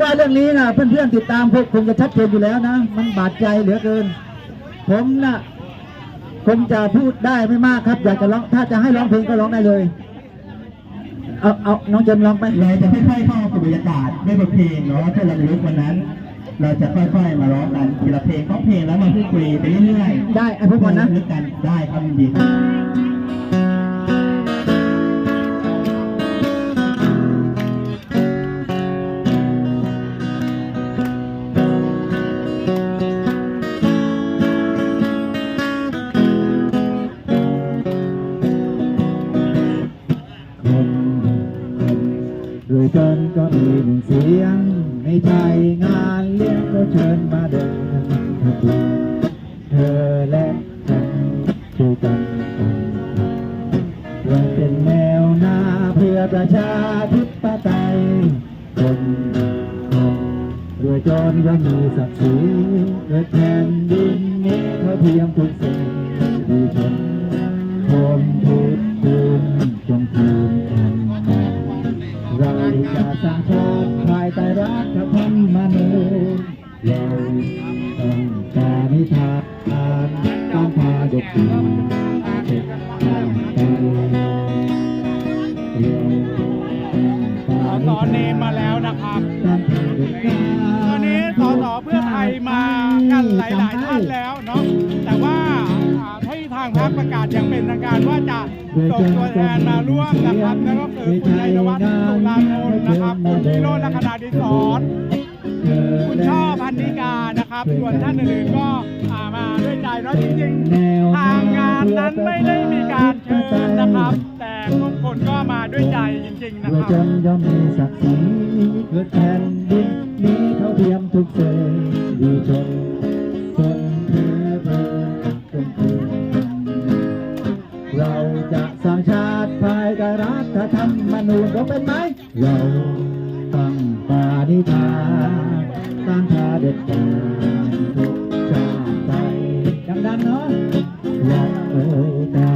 ว่าเรื่องนี้นะเพื่อนๆติดตามคงจะชัดเจนอยู่แล้วนะ มันบาดใจเหลือเกิน ผมนะ่ะคงจะพูดได้ไม่มากครับ อยากจะร้องถ้าจะให้ร้องเพลงก็ร้องได้เลย เอาเอาน้องเจมส์ร้องไปเราจะค่อยๆเข้าสู่บรรยากาศด้วยบทเพลงเนาะเพื่อรำลึกวันนั้น เราจะค่อยๆมาร้องกันทีละเพลงก็เพลงแล้วมาพูดคุยไปเรื่อยๆได้ไอ้พวกก่อนนะรำลึกกันได้ครับยินดีครับ มีหนึ่งเสียงไม่ใช่งานเลี้ยงก็เชิญมาเดินเธอและฉันช่วยกันเราเป็นแนวหน้าเพื่อประชาธิปไตยคนคนรวยจนก็มีศักดิ์ศรีเกิดแผ่นดินนี้เขาเทียมทุกสิ่ง สอเนมมาแล้วนะครับตอนนี้สสเพื่อไทยมากันหลาย ๆ ท่านแล้วเนาะแต่ว่าให้ทางพรรคประกาศอย่างเป็นทางการว่าจะส่งตัวแทนมาร่วมนะครับแล้วก็คือคุณชัยวัฒน์สุรานนท์นะครับคุณวิโรจน์ลักษณะดิศรคุณช่อพันนิกานะครับ ส่วนท่านอื่นๆก็มาด้วยใจเนาะจริงๆทางงานนั้นไม่ได้มีการเชิญนะครับ คนก็มาด้วยใจจริงๆนะครับนย่อมมีศักดิ์ศรีเกิดแผ่นดินนี้เท่าเทียมทุกเศษดีชนคนเพื่อเพื่อจงคืนเราจะสร้างชาติภายใต้รัฐธรรมนูญเราเป็นไหม เราตั้งปาณิธานต้านทาเด็ดขาดทุกชาติไทยดังๆเนาะ เราตั้ง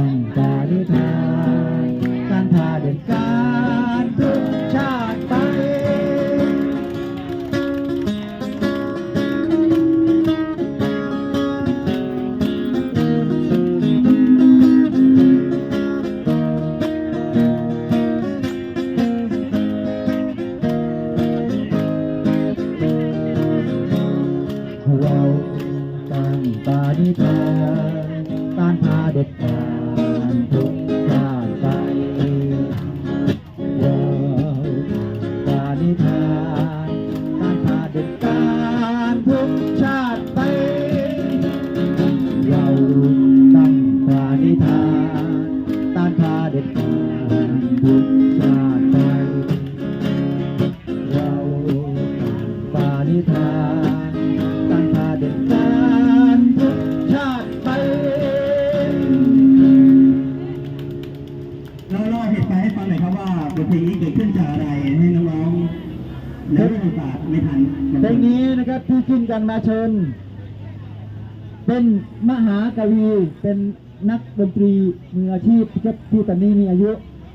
เป็นนักดนตรีมืออาชีพครับที่ตอนนี้มีอายุ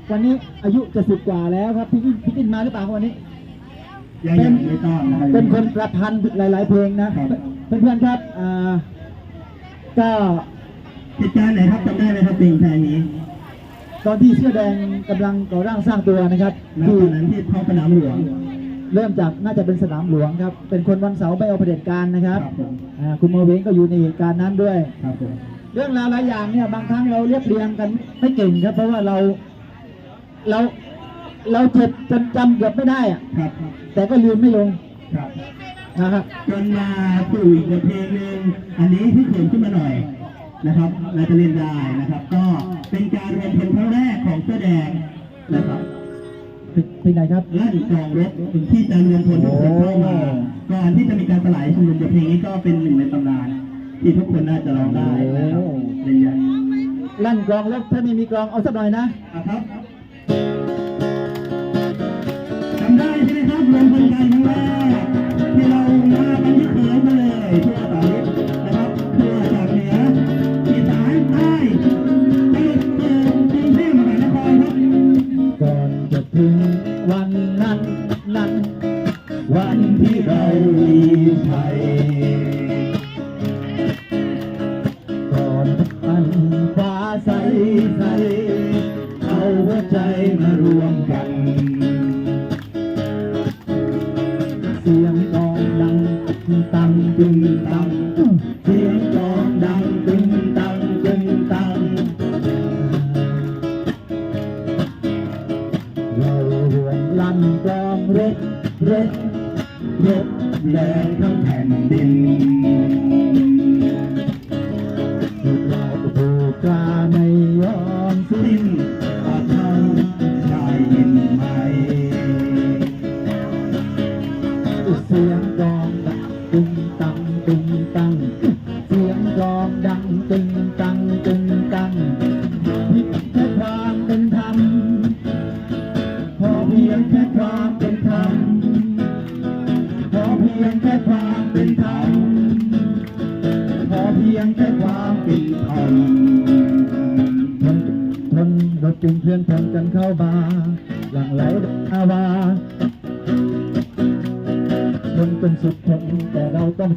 วันนี้อายุจะสิบกว่าแล้วครับพี่พี่ขึ้นมาหรือเปล่าครับวันนี้ ยังยังไม่ต้องนะครับเป็นคนประพันธ์หลาย ๆ เพลงนะครับเพื่อนๆครับอ่าก็เหตุการณ์ไหนครับจำได้ไหมครับเพลงแค่นี้ตอนที่เสื้อแดงกำลังก่อร่างสร้างตัวนะครับณที่ตอนนั้นที่ท้องสนามหลวง เริ่มจากน่าจะเป็นสนามหลวงครับ เป็นคนวันเสาร์ไปเอาเผด็จการนะครับ ครับผม อ่าคุณโมเวงก็อยู่ในเหตุการณ์นั้นด้วย ครับผม เรื่องราวหลายอย่างเนี่ยบางครั้งเราเรียบเรียงกันไม่เก่งครับ เพราะว่าเราเราเราเจ็บจนจำเกือบไม่ได้อะครับแต่ก็ลืมไม่ลงครับนะครับจนมาสู่อีกบทเพลงหนึ่งอันนี้ที่เขินขึ้นมาหน่อยนะครับเราจะเล่นได้นะครับ ก็เป็นการรวมพลครั้งแรกของเสื้อแดงนะครับเป็นเป็นไงครับลั่นกลองรบถึงที่จะรวมพลทุกคนเข้ามาก่อนที่จะมีการสลายชุมนุมบทเพลงนี้ก็เป็นหนึ่งในตำนาน ที่ทุกคนน่าจะร้องได้นะครับเล่นใหญ่ลั่นกลองแล้วถ้าไม่มีกลองเอาสักหน่อยนะนะครับจำได้ใช่ไหมครับรวมพลกันครั้งแรก เอาหัวใจมารวมกัน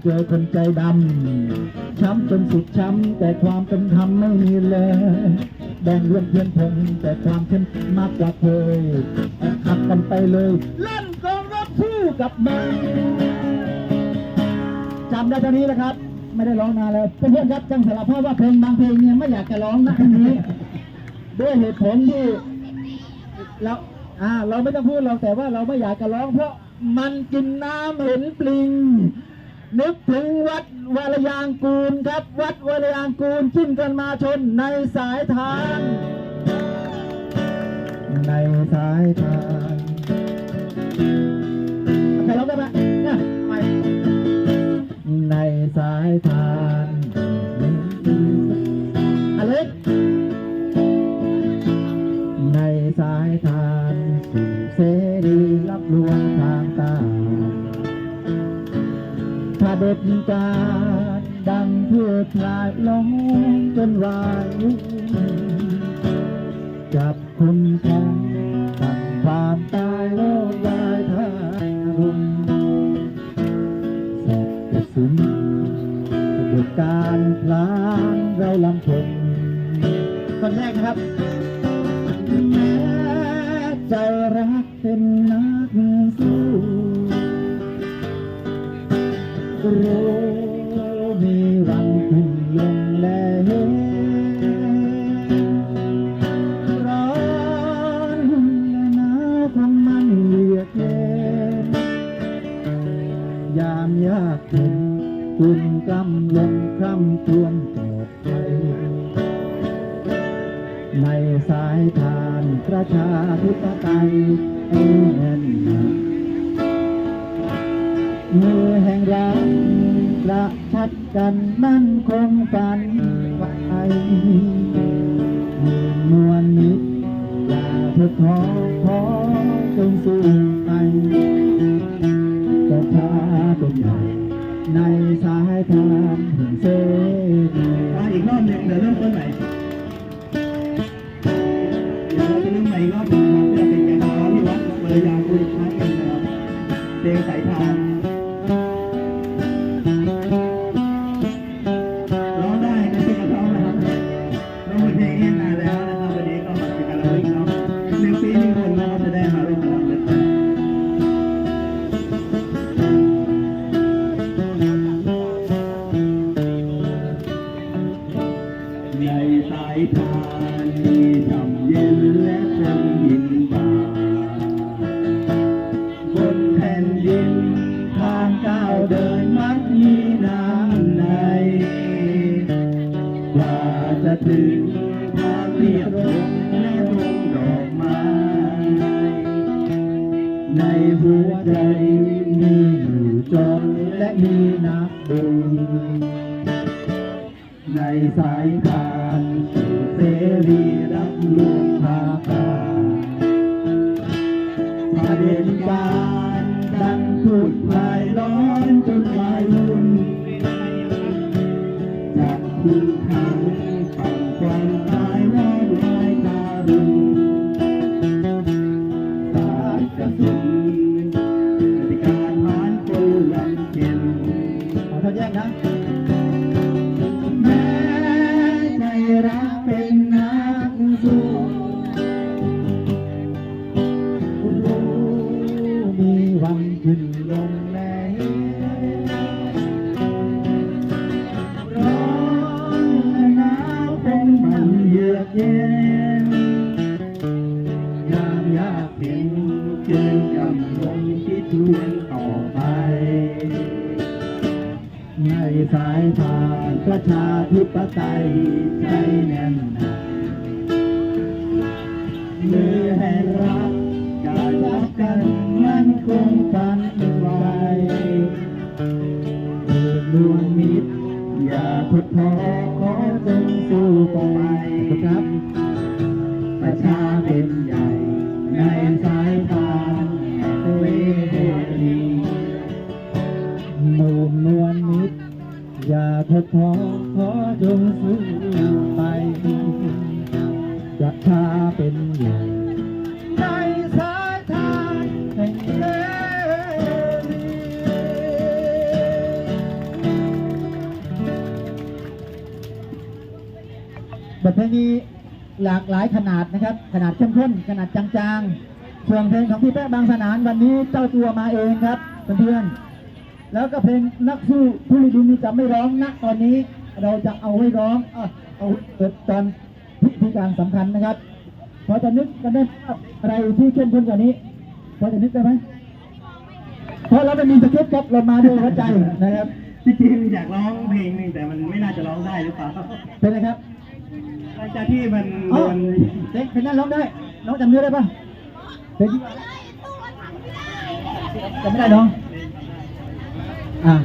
เจอคนใจดำ ช้ำเป็นสุดช้ำ แต่ความเป็นธรรมไม่มีเลยแบ่งเรื่องเพื่อนพงแต่ความเข้มมากกว่าเคยขับกันไปเลยลั่นกองรถคู่กับมันจำได้เท่านี้นะครับ ไม่ได้ร้องนานแล้วเพื่อนๆครับจังสารภาพว่าเพลงบางเพลงเนี่ยไม่อยากจะร้องนะอันนี้ ด้วยเหตุผลที่เราอ่า เราไม่ต้องพูดเราแต่ว่าเราไม่อยากจะร้องเพราะมันกินน้ำเห็นปลิง นึกถึงวัดวรยางกูลครับ วัดวรยางกูลขึ้นกันมาชนในสายทาง ในสายทางใครร้องได้ไหมเนี่ยไปในสายทาง ด็ดการดังเพื่อพลายล้มจนวายจับคุณของตัดความตายโลกลายทารุณแสบกระสุนกระบวนการพลานเราลำพงคนแรกนะครับ แม้ใจรักเป็น คำทวนปลอดภัยในสายทานประชาธิปไตยแน่นหนักมือแห่งรักประชัดกันมั่นคงฝันไว้มีมวลมิตรอย่าเพิกท้อขอจงสู้ไปประชาเป็นใหญ่ในสายทานแห่งเส ในสายทานเสรีรับลวงพาตาประเด็นการ อย่าทดท้อขอจงสู้ไปประชาเป็นใหญ่ในสายทางแห่งเวทีบทเพลงนี้หลากหลายขนาดนะครับ ขนาดเข้มข้น ขนาดจางๆ ส่วนเพลงของพี่แป๊ะบางสนานวันนี้เจ้าตัวมาเองครับเพื่อนๆ แล้วก็เพลงนักสู้ผู้ลิดินนี่จะไม่ร้องณตอนนี้เราจะเอาไว้ร้องเอ่อเอาเปิดตอนพิธีการสำคัญนะครับพอจะนึกกันได้ว่าอะไรที่เข้มข้นกว่านี้พอจะนึกได้ไหมเพราะเราไม่มีสคริปต์ครับเรามาด้วยหัวใจนะครับจริงๆอยากร้องเพลงหนึ่งแต่มันไม่น่าจะร้องได้หรือเปล่าเป็นไงครับหลังจากที่มันโดอ๋อนเพลงเพลงนั้นร้องได้น้องจำเนื้อได้ปะเพลงที่จำไม่ได้น้อง อ่า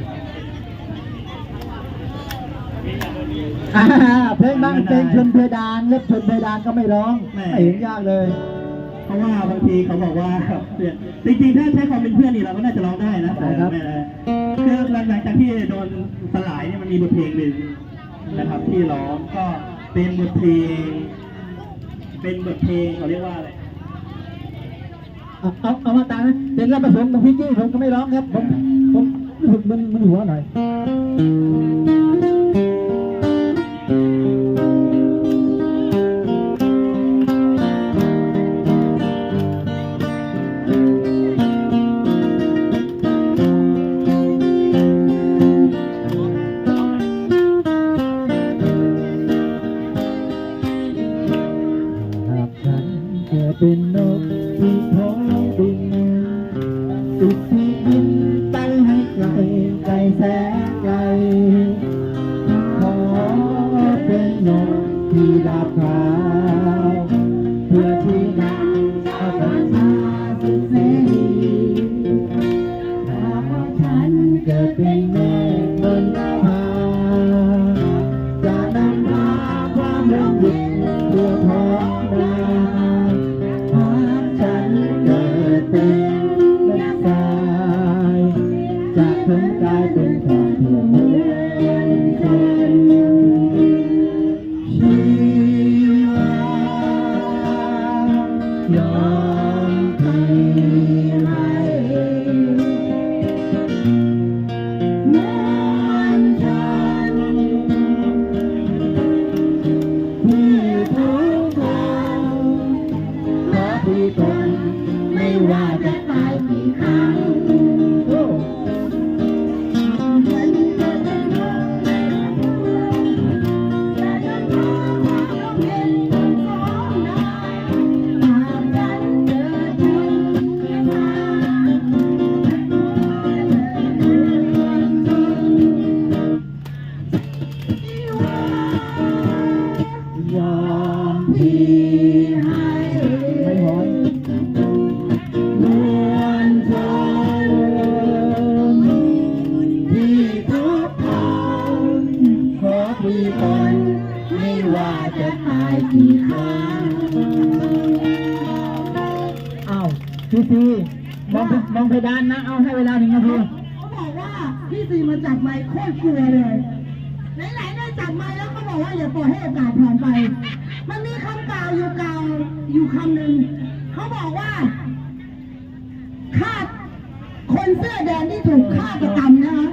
อ่าเพลงบางเพลงชนเพดานเล็บชนเพดานก็ไม่ร้องไม่เห็นยากเลย เพราะว่าบางทีเขาบอกว่าเนี่ยจริงๆถ้าใช้ความเป็นเพื่อนนี่เราก็น่าจะร้องได้นะแต่ได้ครับ ไม่ได้คือหลังจากที่โดนสลายเนี่ยมันมีบทเพลงหนึ่งนะครับ ที่ร้องก็เป็นบทเพลง เป็นบทเพลงเขาเรียกว่าอะไรเอาเอาเอามาตามนะเด็กรับประสงค์ตรงพี่จี้ผมก็ไม่ร้องครับผมผมรู้สึก มันมันหัวหน่อย ไอ้าวพี่ซีมองเพมองเพดานนะ เอาให้เวลาหนึ่งนาทีเขาบอกว่าพี่ซีมาจับไมค์โคตรกลัวเลย ไหนๆได้จับไมค์แล้วเขาบอกว่าอย่าปล่อยให้โอกาสผ่านไป มันมีคำกล่าวอยู่กล่าวอยู่คำหนึ่งเขาบอกว่าฆาตคนเสื้อแดงที่ถูกฆาตกรรมนะคะ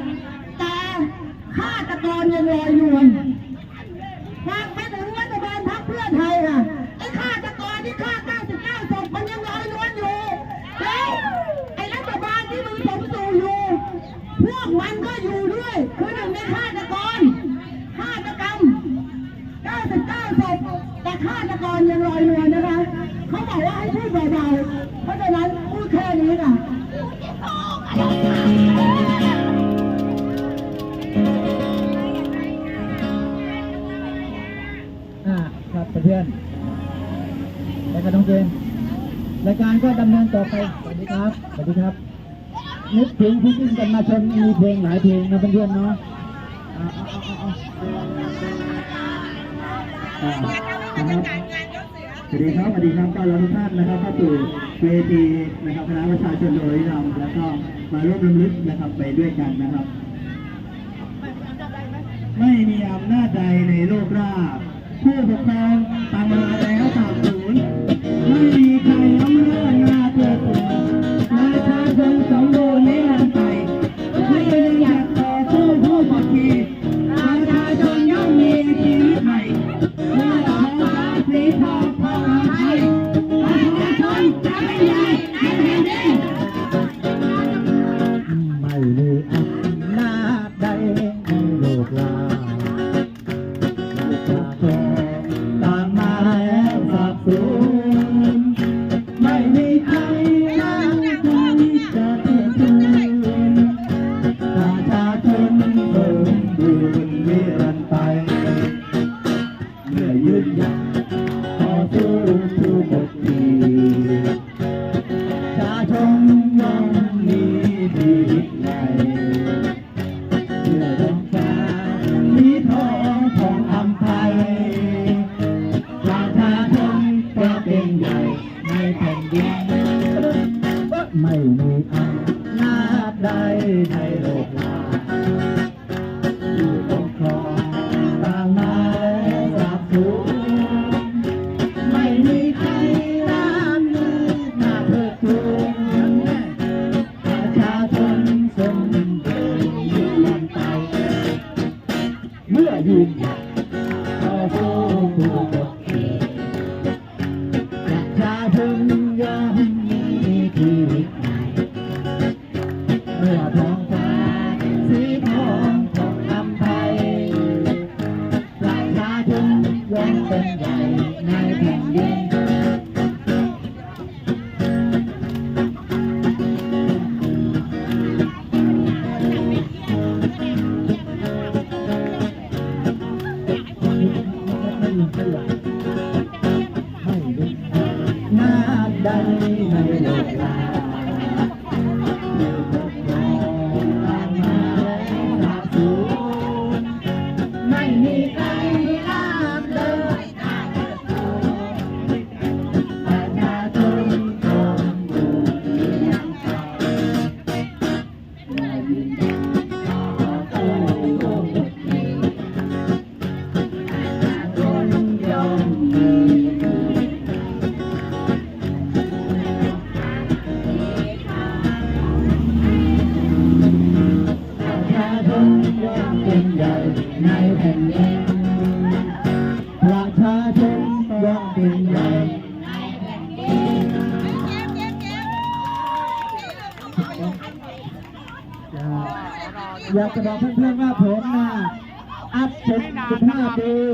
แต่ฆาตกรยังลอยนวล มันก็อยู่ด้วยคือหนึ่งในฆาตกรฆาตกรรม 99ศพแต่ฆาตกรยังลอยนวลนะคะ เขาบอกว่าให้พูดเบาๆเพราะฉะนั้นพูดแค่นี้ค่ะอ่าครับเพื่อนๆแล้วก็น้องเจนรายการก็ดำเนินต่อไป สวัสดีครับ สวัสดีครับ นึกถึงพี่จิ้นกันมาชนมีเพลงหลายเพลงนะเพื่อนๆเนาะสวัสดีครับสวัสดีครับต้อนรับทุกท่านนะครับเข้าสู่เวทีนะครับคณะประชาชนโดยรำแล้วก็มาร่วมรำลึกนะครับไปด้วยกันนะครับ ไม่มีอำนาจใดในโลกราบผู้ปกครองตามมาแล้วสามศูนย์ อสู้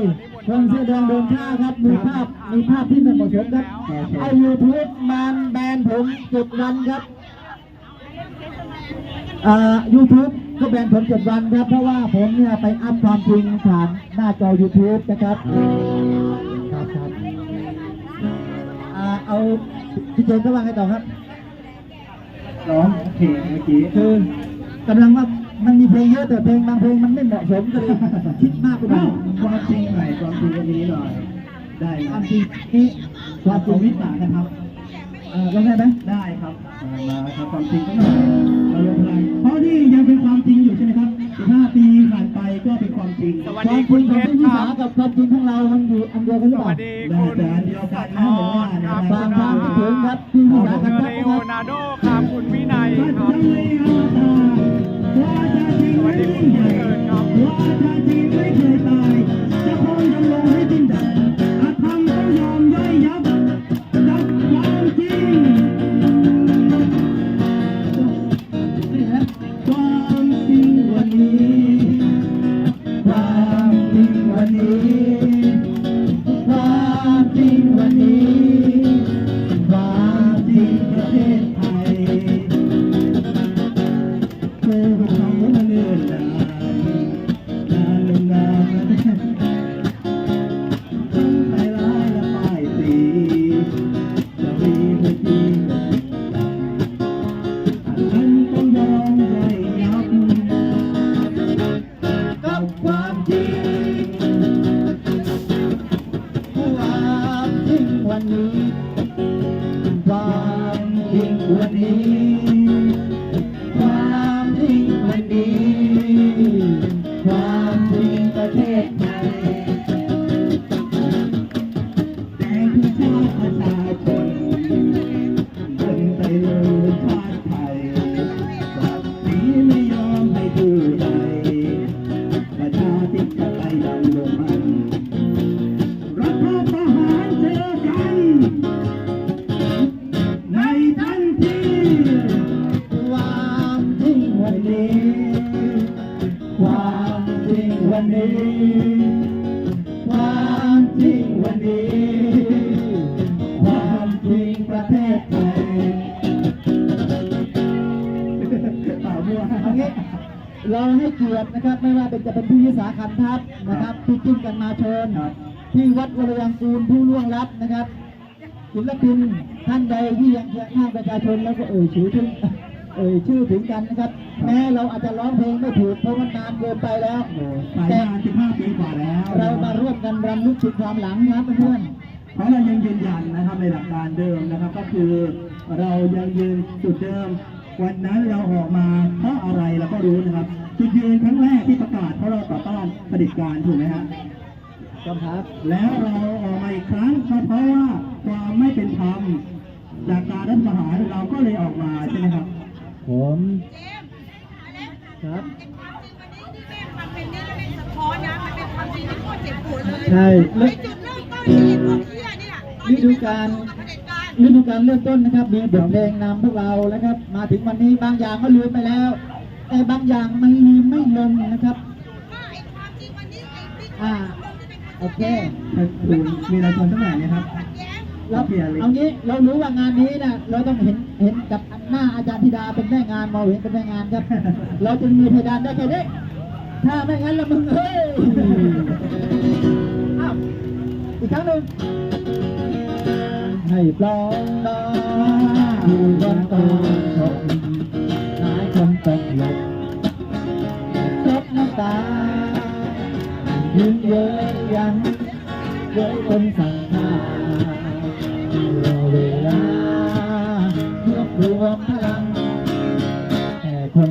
15ปีคนเสื้อแดงเดินท่าครับ มีภาพ มีภาพที่ไม่เหมาะสมครับไอยูทูบมันแบนผมเจ็ดวันครับอ่ายูทูบก็แบนผมเจ็ดวันครับ เพราะว่าผมเนี่ยไปอัพความจริงผ่านหน้าจอ YouTube นะครับครับครับอ่าเอาพี่เจนก็ว่าไงต่อครับร้องเพลงเมื่อกี้คือกำลังว่า มันมีเพลงเยอะแต่เพลงบางเพลงมันไม่เหมาะสมก็เลยคิดมากไปหน่อ้าอวยความจริงหน่อยความจริงวันนี้หน่อย ได้คควารัมบจริงนี่คาวความมจจริริงงวิสานะครับเออลองได้ไหมได้ครับมามาครับความจริงก็หน่อยมาลงพลังเพราะนี่ยังเป็นความจริงอยู่ใช่ไหมครับ15ปีผ่านไปก็เป็นความจริงสวัสควาดีมจคุริณงเพของชรพี่ควิรัสาบกับความจริงของเรามันอยู่อันเดียวกันหสรือเปวัล่าสดีได้คุณแต่อันเดียวกันนะสะผมว่าท้อนนะครับฝากความคิดถึงครับพี่วิสาคุกับณคเลรับโอนาร์โดครับคุณวินัยก็ครัจะบ ไม่ยิ่งใหญ่ว่าจะจริงไม่เคยตาย ศิลปินท่านใดที่ยังเคียงข้างประชาชนแล้วก็เอ่ยชื่อถึงเอ่ยชื่อถึงกันนะครับ แม้เราอาจจะร้องเพลงไม่ถูกเพราะมันนานเกินไปแล้วสายแต่งาน15ปีกว่าแล้วเรามาร่วมกันรำลึกถึงความหลังนะครับเพื่อนเพราะเรายังยืนยันนะครับในหลักการเดิมนะครับ ก็คือเรายังยืนจุดเดิม วันนั้นเราออกมาเพราะอะไรเราก็รู้นะครับ จุดยืนครั้งแรกที่ประกาศเพราะเราต่อต้านเผด็จการถูกไหมฮะๆครับครับ แล้วเราออกมาอีกครั้งก็เพราะว่า ความไม่เป็นธรรมจากการรัฐประหารเราก็เลยออกมาใช่ไหมครับ ผมครับมันเป็นเรื่องเป็นสะท้อนนะมันเป็นความจริงที่โคตรเจ็บปวดเลยใช่ไอ้จุดเริ่มต้นที่พวกเหี้ยเนี่ยตอนฤที่ดูเป็นกาลเผด็จการฤดูกาลเริ่มต้นนะครับ มีบทเพลงนำพวกเรานะครับ มาถึงวันนี้บางอย่างก็ลืมไปแล้ว แต่บางอย่างมันลืมไม่ลงนะครับว่าไอ้ความจริงวันนี้ไอ้บิ๊กอ่าที่เป็นคนโอเคคุณมีอะไรชวนตั้งแต่นี้ครับขัดแย้ง เราเปลี่ยนเลยเอางี้เรารู้ว่างานนี้นะเราต้องเห็นเห็นกับหน้าอาจารย์ธิดาเป็นแม่งานมองเห็นเป็นแม่งานครับ เราจึงมีเพดานได้แค่นี้ถ้าไม่งั้นละมึงเฮ้ยอ้าวอีกครั้งหนึ่งให้ปลองดาอยู่บนโต๊ะชมหายคนตกหลบซบน้ำตายืนเย้ยยันเย้ยคนสั่งทา